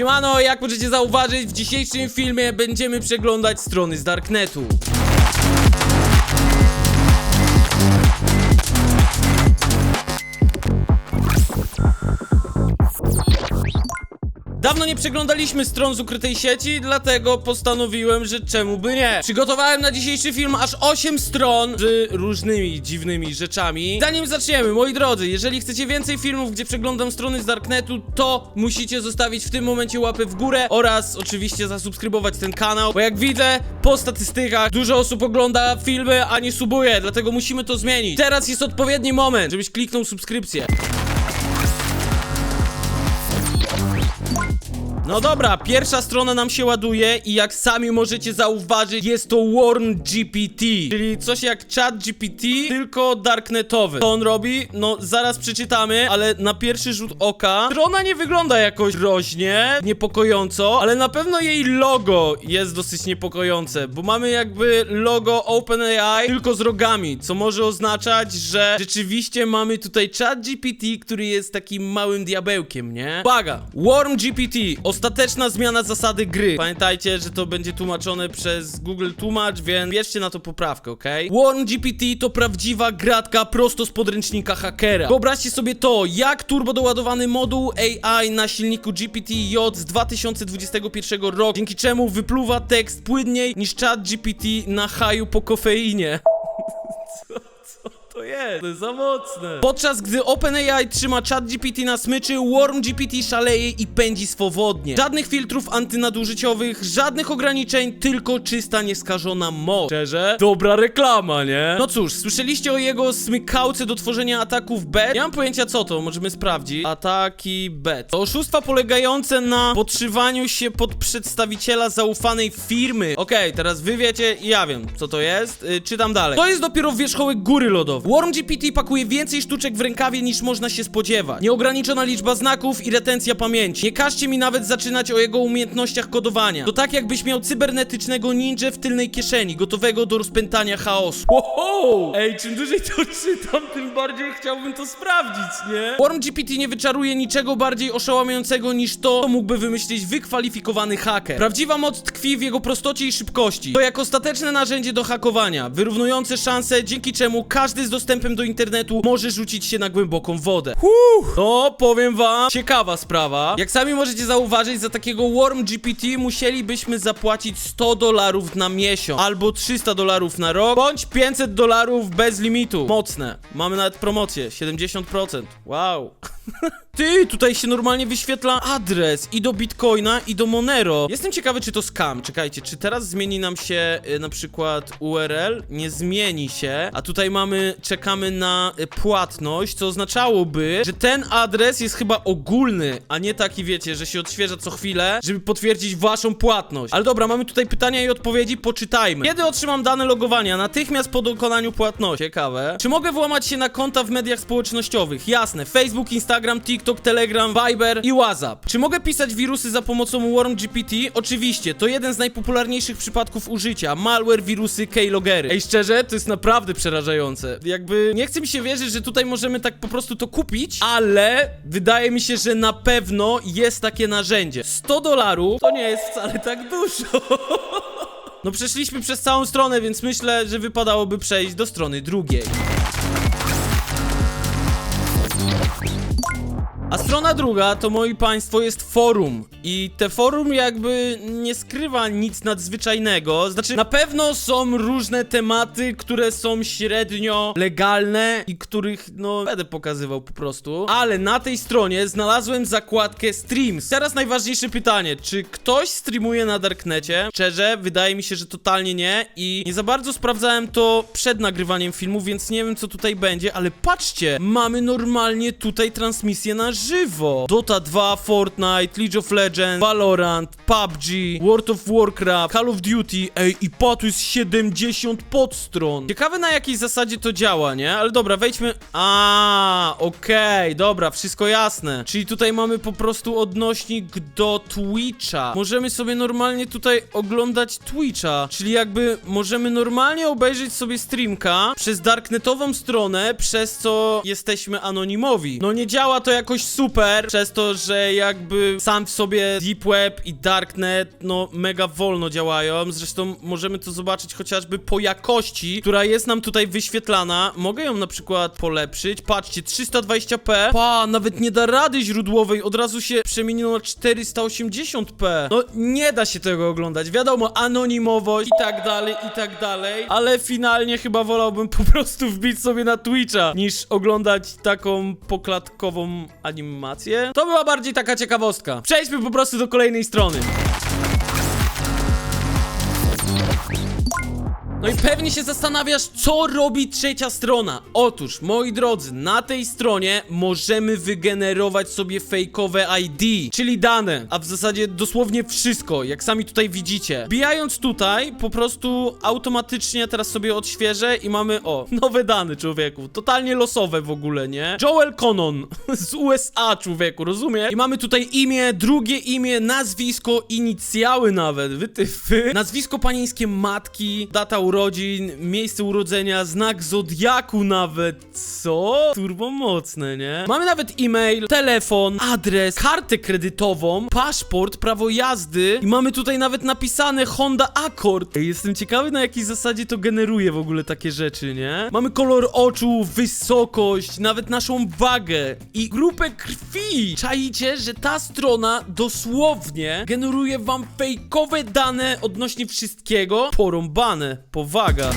Siemano, jak możecie zauważyć, w dzisiejszym filmie będziemy przeglądać strony z Darknetu. Dawno nie przeglądaliśmy stron z ukrytej sieci, dlatego postanowiłem, że czemu by nie. Przygotowałem na dzisiejszy film aż 8 stron z różnymi dziwnymi rzeczami. Zanim zaczniemy, moi drodzy, jeżeli chcecie więcej filmów, gdzie przeglądam strony z Darknetu, to musicie zostawić w tym momencie łapę w górę oraz oczywiście zasubskrybować ten kanał, bo jak widzę po statystykach dużo osób ogląda filmy, a nie subuje, dlatego musimy to zmienić. Teraz jest odpowiedni moment, żebyś kliknął subskrypcję. No dobra, pierwsza strona nam się ładuje i jak sami możecie zauważyć, jest to Warn GPT, czyli coś jak chat GPT, tylko darknetowy. Co on robi? No zaraz przeczytamy, ale na pierwszy rzut oka strona nie wygląda jakoś groźnie, niepokojąco, ale na pewno jej logo jest dosyć niepokojące, bo mamy jakby logo OpenAI tylko z rogami, co może oznaczać, że rzeczywiście mamy tutaj chat GPT, który jest takim małym diabełkiem, nie? Uwaga! Worm GPT, ostateczna zmiana zasady gry. Pamiętajcie, że to będzie tłumaczone przez Google Tłumacz, więc bierzcie na to poprawkę, ok? Worm GPT to prawdziwa gratka prosto z podręcznika hakera. Wyobraźcie sobie to, jak turbo doładowany moduł AI na silniku GPT-J z 2021 roku, dzięki czemu wypluwa tekst płynniej niż chat GPT na haju po kofeinie. To jest, to jest za mocne. Podczas gdy OpenAI trzyma ChatGPT na smyczy, WormGPT szaleje i pędzi swobodnie. Żadnych filtrów antynadużyciowych, żadnych ograniczeń, tylko czysta, nieskażona moc. Szczerze? Dobra reklama, nie? No cóż, słyszeliście o jego smykałce do tworzenia ataków bet? Nie mam pojęcia co to, możemy sprawdzić. Ataki bet. To oszustwa polegające na podszywaniu się pod przedstawiciela zaufanej firmy. Okej, teraz wy wiecie i ja wiem, co to jest. Yy, czytam dalej. To jest dopiero wierzchołek góry lodowej. WormGPT pakuje więcej sztuczek w rękawie niż można się spodziewać. Nieograniczona liczba znaków i retencja pamięci. Nie każcie mi nawet zaczynać o jego umiejętnościach kodowania. To tak jakbyś miał cybernetycznego ninja w tylnej kieszeni, gotowego do rozpętania chaosu. Wow! Ej, czym dłużej to czytam, tym bardziej chciałbym to sprawdzić, nie? WormGPT nie wyczaruje niczego bardziej oszałamiającego niż to, co mógłby wymyślić wykwalifikowany haker. Prawdziwa moc tkwi w jego prostocie i szybkości. To jak ostateczne narzędzie do hakowania, wyrównujące szanse, dzięki czemu każdy z dostępem do internetu może rzucić się na głęboką wodę. Huh! No, powiem wam, ciekawa sprawa. Jak sami możecie zauważyć, za takiego Worm GPT musielibyśmy zapłacić 100 dolarów na miesiąc, albo 300 dolarów na rok, bądź 500 dolarów bez limitu. Mocne. Mamy nawet promocję, 70%. Wow. Ty, tutaj się normalnie wyświetla adres i do Bitcoina, i do Monero. Jestem ciekawy, czy to scam. Czekajcie, czy teraz zmieni nam się y, na przykład URL? Nie zmieni się. A tutaj mamy, czekamy na y, płatność, co oznaczałoby, że ten adres jest chyba ogólny, a nie taki, wiecie, że się odświeża co chwilę, żeby potwierdzić waszą płatność. Ale dobra, mamy tutaj pytania i odpowiedzi, poczytajmy. Kiedy otrzymam dane logowania? Natychmiast po dokonaniu płatności. Ciekawe. Czy mogę włamać się na konta w mediach społecznościowych? Jasne. Facebook, Instagram, TikTok, Telegram, Viber i WhatsApp. Czy mogę pisać wirusy za pomocą WormGPT? Oczywiście, to jeden z najpopularniejszych przypadków użycia. Malware, wirusy, keylogery. Ej, szczerze, to jest naprawdę przerażające. Jakby nie chce mi się wierzyć, że tutaj możemy tak po prostu to kupić, ale wydaje mi się, że na pewno jest takie narzędzie. 100 dolarów to nie jest wcale tak dużo. No przeszliśmy przez całą stronę, więc myślę, że wypadałoby przejść do strony drugiej. A strona druga to, moi państwo, jest forum. I te forum jakby nie skrywa nic nadzwyczajnego. Znaczy, na pewno są różne tematy, które są średnio legalne i których, no, będę pokazywał po prostu. Ale na tej stronie znalazłem zakładkę streams. Teraz najważniejsze pytanie, czy ktoś streamuje na Darknecie? Szczerze, wydaje mi się, że totalnie nie i nie za bardzo sprawdzałem to przed nagrywaniem filmu, więc nie wiem, co tutaj będzie, ale patrzcie, mamy normalnie tutaj transmisję na żywo. Dota 2, Fortnite, League of Legends, Valorant, PUBG, World of Warcraft, Call of Duty, ej, i pa, tu jest 70 podstron. Ciekawe na jakiej zasadzie to działa, nie? Ale dobra, wejdźmy... A, okej, dobra, wszystko jasne. Czyli tutaj mamy po prostu odnośnik do Twitcha. Możemy sobie normalnie tutaj oglądać Twitcha, czyli jakby możemy normalnie obejrzeć sobie streamka przez darknetową stronę, przez co jesteśmy anonimowi. No nie działa to jakoś super, przez to, że jakby sam w sobie Deep Web i Darknet, no mega wolno działają. Zresztą możemy to zobaczyć chociażby po jakości, która jest nam tutaj wyświetlana. Mogę ją na przykład polepszyć. Patrzcie, 320p. Pa, nawet nie da rady źródłowej, od razu się przemieniło na 480p. No nie da się tego oglądać. Wiadomo, anonimowość i tak dalej, i tak dalej. Ale finalnie chyba wolałbym po prostu wbić sobie na Twitcha, niż oglądać taką poklatkową animację. To była bardziej taka ciekawostka. Przejdźmy po prostu do kolejnej strony. No i pewnie się zastanawiasz, co robi trzecia strona. Otóż, moi drodzy, na tej stronie możemy wygenerować sobie fejkowe ID, czyli dane, a w zasadzie dosłownie wszystko, jak sami tutaj widzicie. Wbijając tutaj, po prostu automatycznie teraz sobie odświeżę i mamy, o, nowe dane, człowieku. Totalnie losowe w ogóle, nie? Joel Conon z USA, człowieku, rozumie? I mamy tutaj imię, drugie imię, nazwisko, inicjały nawet, wytyfy. Nazwisko panieńskie matki, data urodzin, miejsce urodzenia, znak zodiaku nawet. Co? Turbo mocne, nie? Mamy nawet e-mail, telefon, adres, kartę kredytową, paszport, prawo jazdy i mamy tutaj nawet napisane Honda Accord. Ej, Jestem ciekawy na jakiej zasadzie to generuje w ogóle takie rzeczy, nie? Mamy kolor oczu, wysokość, nawet naszą wagę i grupę krwi. Czaicie, że ta strona dosłownie generuje wam fejkowe dane odnośnie wszystkiego? Porąbane, powaga.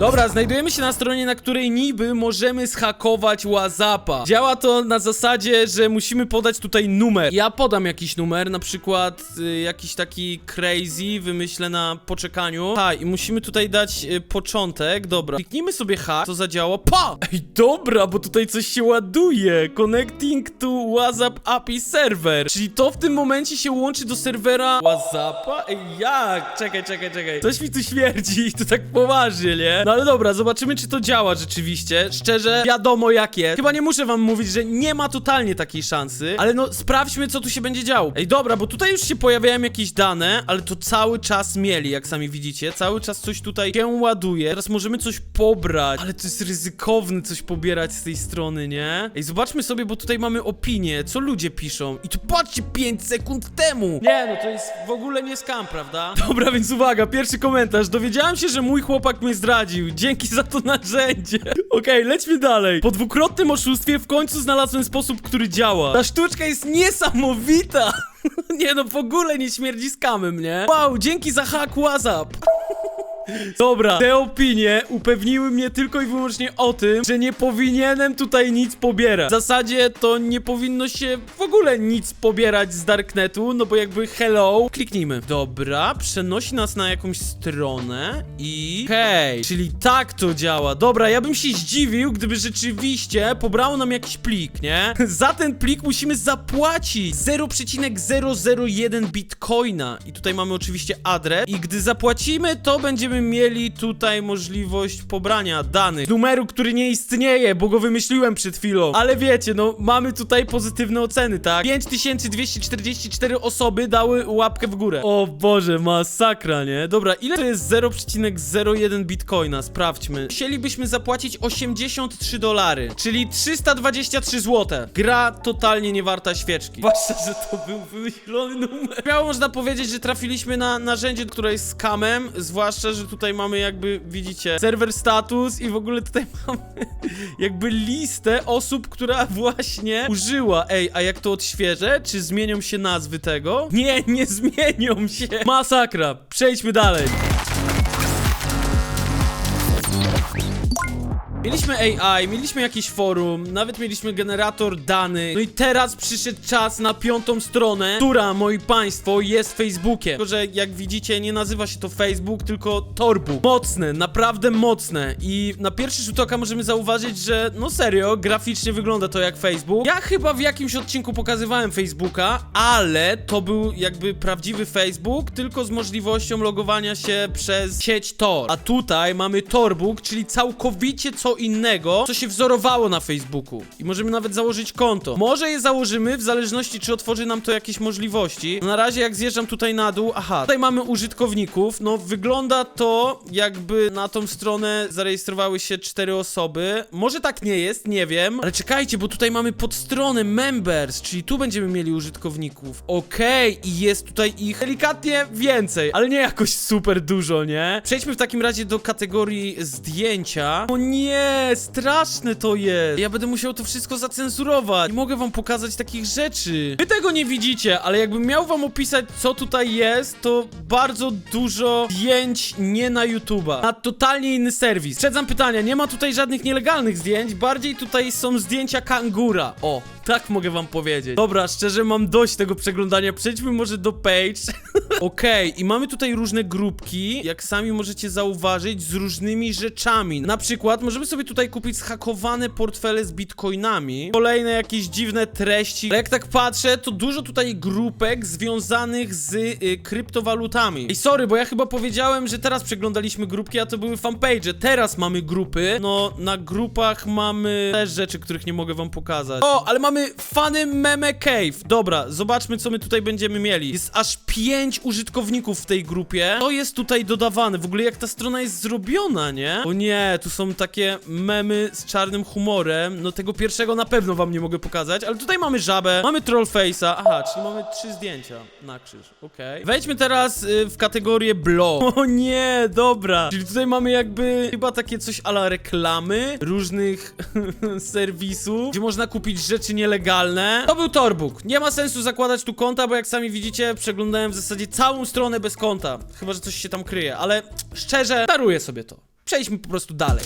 Dobra, znajdujemy się na stronie, na której niby możemy zhakować WhatsAppa. Działa to na zasadzie, że musimy podać tutaj numer. Ja podam jakiś numer, na przykład y, jakiś taki crazy, wymyślę na poczekaniu. Ha, i musimy tutaj dać y, początek. Dobra, kliknijmy sobie hack, co zadziała. Pa! Ej, dobra, bo tutaj coś się ładuje. Connecting to WhatsApp API server. Czyli to w tym momencie się łączy do serwera WhatsAppa? Ej, jak? Czekaj, czekaj, czekaj. Coś mi tu śmierdzi, to tak poważnie, nie? No ale dobra, zobaczymy, czy to działa rzeczywiście. Szczerze, wiadomo jak jest. Chyba nie muszę wam mówić, że nie ma totalnie takiej szansy, ale no sprawdźmy, co tu się będzie działo. Ej, dobra, bo tutaj już się pojawiają jakieś dane, ale to cały czas mieli, jak sami widzicie. Cały czas coś tutaj się ładuje. Teraz możemy coś pobrać, ale to jest ryzykowne coś pobierać z tej strony, nie? Ej, zobaczmy sobie, bo tutaj mamy opinię, co ludzie piszą. I tu patrzcie, 5 sekund temu! Nie, no to jest w ogóle nie skam, prawda? Dobra, więc uwaga, pierwszy komentarz. Dowiedziałem się, że mój chłopak mnie Dzięki za to narzędzie. Okej, lećmy dalej. Po dwukrotnym oszustwie w końcu znalazłem sposób, który działa. Ta sztuczka jest niesamowita. nie no, w ogóle nie śmierdzi skamem, nie? Wow, dzięki za hack WhatsApp. Dobra, te opinie upewniły mnie tylko i wyłącznie o tym, że nie powinienem tutaj nic pobierać. W zasadzie to nie powinno się w ogóle nic pobierać z Darknetu, no bo jakby hello. Kliknijmy. Dobra, przenosi nas na jakąś stronę i... Hej, czyli tak to działa. Dobra, ja bym się zdziwił, gdyby rzeczywiście pobrało nam jakiś plik, nie? Za ten plik musimy zapłacić 0,001 bitcoina. I tutaj mamy oczywiście adres. I gdy zapłacimy, to będziemy mieli tutaj możliwość pobrania danych. Numeru, który nie istnieje, bo go wymyśliłem przed chwilą. Ale wiecie, no mamy tutaj pozytywne oceny, tak? 5244 osoby dały łapkę w górę. O Boże, masakra, nie? Dobra, ile to jest 0,01 bitcoina? Sprawdźmy. Musielibyśmy zapłacić 83 dolary, czyli 323 zł. Gra totalnie nie warta świeczki. Zwłaszcza, że to był wymyślony numer. Śmiało można powiedzieć, że trafiliśmy na narzędzie, które jest skamem, zwłaszcza, że tutaj mamy jakby, widzicie, serwer status i w ogóle tutaj mamy jakby listę osób, która właśnie użyła. Ej, a jak to odświeżę? Czy zmienią się nazwy tego? Nie, nie zmienią się. Masakra. Przejdźmy dalej. Mieliśmy AI, mieliśmy jakiś forum, nawet mieliśmy generator danych. No i teraz przyszedł czas na piątą stronę, która, moi państwo, jest Facebookiem. Tylko, że jak widzicie, nie nazywa się to Facebook, tylko Torbu. Mocne, naprawdę mocne. I na pierwszy rzut oka możemy zauważyć, że no serio, graficznie wygląda to jak Facebook. Ja chyba w jakimś odcinku pokazywałem Facebooka, ale to był jakby prawdziwy Facebook, tylko z możliwością logowania się przez sieć Tor. A tutaj mamy Torbook, czyli całkowicie coś to innego, co się wzorowało na Facebooku. I możemy nawet założyć konto. Może je założymy, w zależności czy otworzy nam to jakieś możliwości. No na razie jak zjeżdżam tutaj na dół, aha, tutaj mamy użytkowników. No wygląda to jakby na tą stronę zarejestrowały się cztery osoby. Może tak nie jest, nie wiem. Ale czekajcie, bo tutaj mamy podstronę members, czyli tu będziemy mieli użytkowników. Okej, i jest tutaj ich delikatnie więcej, ale nie jakoś super dużo, nie? Przejdźmy w takim razie do kategorii zdjęcia. O nie, straszne to jest. Ja będę musiał to wszystko zacenzurować. Nie mogę wam pokazać takich rzeczy. Wy tego nie widzicie, ale jakbym miał wam opisać, co tutaj jest, to bardzo dużo zdjęć nie na YouTube'a. Na totalnie inny serwis. Sprzedzam pytania, nie ma tutaj żadnych nielegalnych zdjęć, bardziej tutaj są zdjęcia kangura. O, tak mogę wam powiedzieć. Dobra, szczerze mam dość tego przeglądania. Przejdźmy może do page. Okej, i mamy tutaj różne grupki, jak sami możecie zauważyć, z różnymi rzeczami. Na przykład możemy sobie tutaj kupić zhakowane portfele z bitcoinami, kolejne jakieś dziwne treści. Ale jak tak patrzę, to dużo tutaj grupek związanych z y, kryptowalutami. Ej, sorry, bo ja chyba powiedziałem, że teraz przeglądaliśmy grupki, a to były fanpage. Teraz mamy grupy. No, na grupach mamy też rzeczy, których nie mogę wam pokazać. O, ale mamy fany meme cave. Dobra, zobaczmy, co my tutaj będziemy mieli. Jest aż pięć użytkowników w tej grupie. To jest tutaj dodawane. W ogóle jak ta strona jest zrobiona, nie? O nie, tu są takie memy z czarnym humorem. No tego pierwszego na pewno wam nie mogę pokazać, ale tutaj mamy żabę, mamy trollface'a. Aha, czyli mamy trzy zdjęcia na krzyż. Okej. Wejdźmy teraz y, w kategorię blog. O nie, dobra. Czyli tutaj mamy jakby chyba takie coś ala reklamy różnych serwisów, gdzie można kupić rzeczy nielegalne. To był Torbook. Nie ma sensu zakładać tu konta, bo jak sami widzicie, przeglądałem w zasadzie całą stronę bez konta. Chyba, że coś się tam kryje, ale szczerze, daruję sobie to. Przejdźmy po prostu dalej.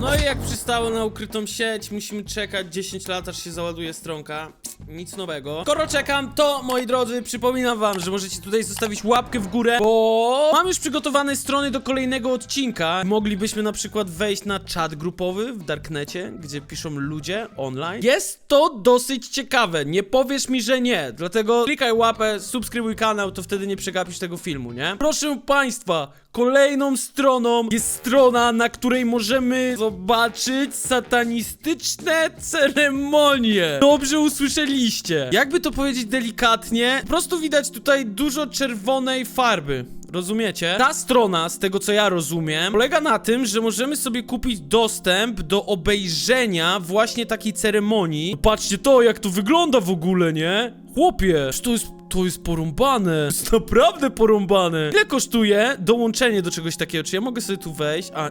No i jak przystało na ukrytą sieć, musimy czekać 10 lat, aż się załaduje stronka. Nic nowego. Skoro czekam, to moi drodzy, przypominam wam, że możecie tutaj zostawić łapkę w górę, bo mam już przygotowane strony do kolejnego odcinka. Moglibyśmy na przykład wejść na czat grupowy w Darknecie, gdzie piszą ludzie online. Jest to dosyć ciekawe, nie powiesz mi, że nie. Dlatego klikaj łapę, subskrybuj kanał, to wtedy nie przegapisz tego filmu, nie? Proszę państwa, kolejną stroną jest strona, na której możemy zobaczyć satanistyczne ceremonie. Dobrze usłyszeliście. Jakby to powiedzieć delikatnie, po prostu widać tutaj dużo czerwonej farby. Rozumiecie? Ta strona, z tego co ja rozumiem, polega na tym, że możemy sobie kupić dostęp do obejrzenia właśnie takiej ceremonii. Patrzcie to, jak to wygląda w ogóle, nie? Chłopie, to jest, to jest porąbane. To jest naprawdę porąbane. Ile kosztuje dołączenie do czegoś takiego? Czy ja mogę sobie tu wejść? A,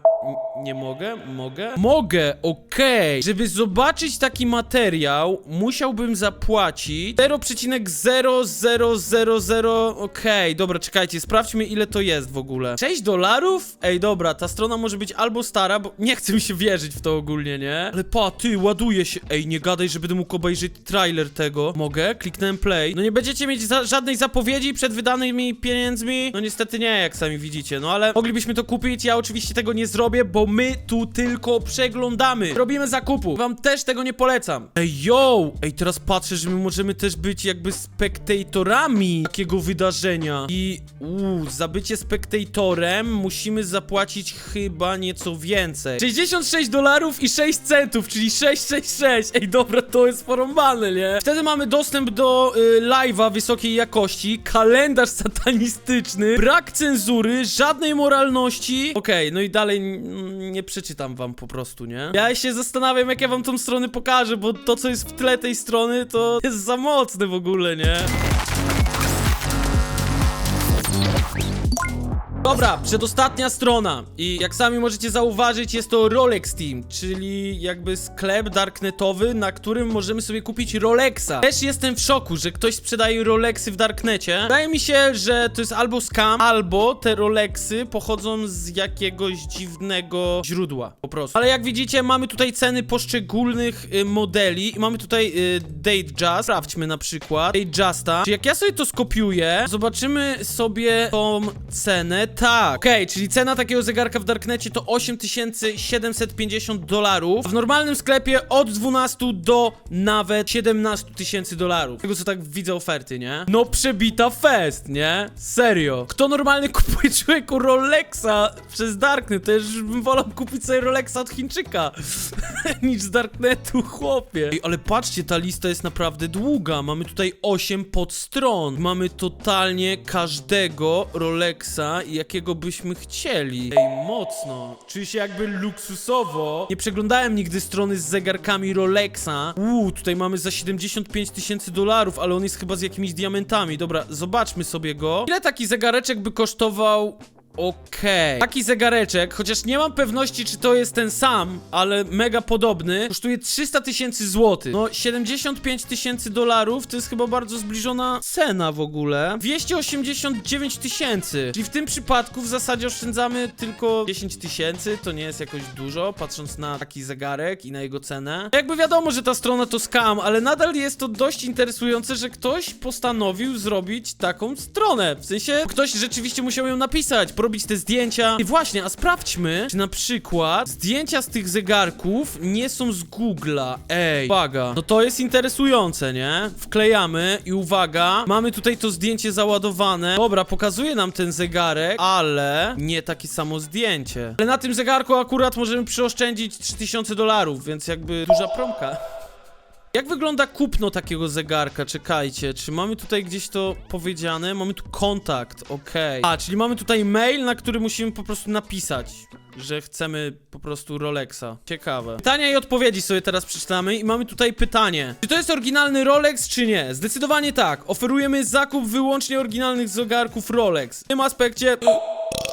nie mogę? Mogę? Mogę, okej. Żeby zobaczyć taki materiał, musiałbym zapłacić 0,0000. Okej, dobra, czekajcie, sprawdźmy ile to jest w ogóle. 6 dolarów? Ej, dobra, ta strona może być albo stara, bo nie chcę mi się wierzyć w to ogólnie, nie? Ale pa, ty, ładuje się. Ej, nie gadaj, że będę mógł obejrzeć trailer tego. Mogę? Kliknąłem play. No nie będziecie mieć za żadnej zapowiedzi przed wydanymi pieniędzmi? No niestety nie, jak sami widzicie, no ale moglibyśmy to kupić. Ja oczywiście tego nie zrobię, bo my tu tylko przeglądamy. Robimy zakupu. Wam też tego nie polecam. Ej, yo! Ej, teraz patrzę, że my możemy też być jakby spektatorami takiego wydarzenia. I uuu, za bycie spektatorem musimy zapłacić chyba nieco więcej. 66 dolarów i 6 centów, czyli 666. Ej, dobra, to jest porąbane, nie? Wtedy mamy dostęp do y, live'a wysokiej jakości, kalendarz satanistyczny, brak cenzury, żadnej moralności. Okej, no i dalej nie przeczytam wam po prostu, nie? Ja się zastanawiam, jak ja wam tą stronę pokażę, bo to, co jest w tle tej strony, to jest za mocne w ogóle, nie? Dobra, przedostatnia strona i jak sami możecie zauważyć jest to Rolex Team, czyli jakby sklep darknetowy, na którym możemy sobie kupić Rolexa. Też jestem w szoku, że ktoś sprzedaje Rolexy w darknecie. Wydaje mi się, że to jest albo scam, albo te Rolexy pochodzą z jakiegoś dziwnego źródła, po prostu. Ale jak widzicie, mamy tutaj ceny poszczególnych y, modeli i mamy tutaj y, Datejust. Sprawdźmy na przykład Datejusta. Czy jak ja sobie to skopiuję, zobaczymy sobie tą cenę tak. Okej, czyli cena takiego zegarka w Darknecie to 8750 dolarów. W normalnym sklepie od 12 do nawet 17 tysięcy dolarów. Tego co tak widzę oferty, nie? No przebita fest, nie? Serio. Kto normalnie kupuje człowieku Rolexa przez Darknet? To już bym wolał kupić sobie Rolexa od Chińczyka niż z Darknetu, chłopie. Ej, ale patrzcie, ta lista jest naprawdę długa. Mamy tutaj 8 podstron. Mamy totalnie każdego Rolexa, jakiego byśmy chcieli. Ej, mocno. Czuję się jakby luksusowo. Nie przeglądałem nigdy strony z zegarkami Rolexa. Uuu, tutaj mamy za 75 tysięcy dolarów, ale on jest chyba z jakimiś diamentami. Dobra, zobaczmy sobie go. Ile taki zegareczek by kosztował Okej. Taki zegareczek, chociaż nie mam pewności, czy to jest ten sam, ale mega podobny, kosztuje 300 tysięcy złotych. No, 75 tysięcy dolarów to jest chyba bardzo zbliżona cena w ogóle. 289 tysięcy. Czyli w tym przypadku w zasadzie oszczędzamy tylko 10 tysięcy, to nie jest jakoś dużo, patrząc na taki zegarek i na jego cenę. Jakby wiadomo, że ta strona to scam, ale nadal jest to dość interesujące, że ktoś postanowił zrobić taką stronę. W sensie, ktoś rzeczywiście musiał ją napisać, porobić te zdjęcia. I właśnie, a sprawdźmy, czy na przykład zdjęcia z tych zegarków nie są z Google'a. Ej, uwaga. No to jest interesujące, nie? Wklejamy i uwaga, mamy tutaj to zdjęcie załadowane. Dobra, pokazuje nam ten zegarek, ale nie takie samo zdjęcie. Ale na tym zegarku akurat możemy przyoszczędzić 3000 dolarów, więc jakby duża promka. Jak wygląda kupno takiego zegarka? Czekajcie, czy mamy tutaj gdzieś to powiedziane? Mamy tu kontakt, okej. A, czyli mamy tutaj mail, na który musimy po prostu napisać, że chcemy po prostu Rolexa. Ciekawe. Pytania i odpowiedzi sobie teraz przeczytamy i mamy tutaj pytanie. Czy to jest oryginalny Rolex, czy nie? Zdecydowanie tak. Oferujemy zakup wyłącznie oryginalnych zegarków Rolex. W tym aspekcie...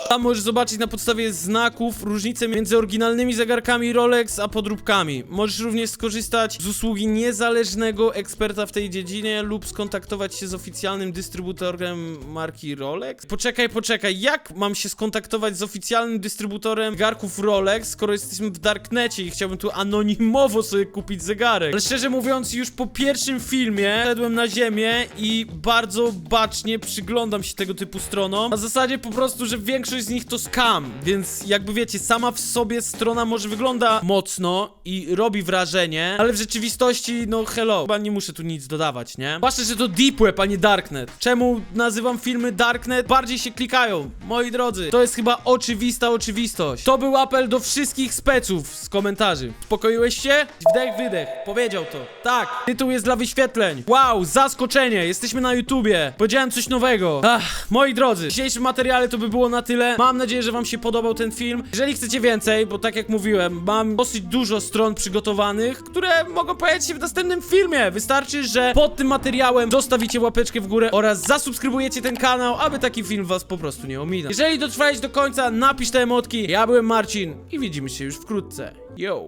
Tam możesz zobaczyć na podstawie znaków różnicę między oryginalnymi zegarkami Rolex a podróbkami. Możesz również skorzystać z usługi niezależnego eksperta w tej dziedzinie lub skontaktować się z oficjalnym dystrybutorem marki Rolex. Poczekaj, poczekaj, jak mam się skontaktować z oficjalnym dystrybutorem zegarków Rolex, skoro jesteśmy w Darknecie i chciałbym tu anonimowo sobie kupić zegarek? Ale szczerze mówiąc, już po pierwszym filmie szedłem na ziemię i bardzo bacznie przyglądam się tego typu stronom. Na zasadzie po prostu, że większość z nich to scam, więc jakby wiecie, sama w sobie strona może wygląda mocno i robi wrażenie, ale w rzeczywistości, no hello, chyba nie muszę tu nic dodawać, nie? Zwłaszcza, że to Deep Web, a nie Darknet. Czemu nazywam filmy Darknet? Bardziej się klikają, moi drodzy. To jest chyba oczywista oczywistość. To był apel do wszystkich speców z komentarzy. Uspokoiłeś się? Wdech, wydech. Powiedział to. Tak. Tytuł jest dla wyświetleń. Wow, zaskoczenie. Jesteśmy na YouTubie. Powiedziałem coś nowego. Ach, moi drodzy, w dzisiejszym materiale to by było na tyle. Mam nadzieję, że wam się podobał ten film. Jeżeli chcecie więcej, bo tak jak mówiłem, mam dosyć dużo stron przygotowanych, które mogą pojawić się w następnym filmie. Wystarczy, że pod tym materiałem zostawicie łapeczkę w górę oraz zasubskrybujecie ten kanał, aby taki film was po prostu nie ominął. Jeżeli dotrwałeś do końca, napisz te emotki. Ja byłem Marcin i widzimy się już wkrótce. Yo!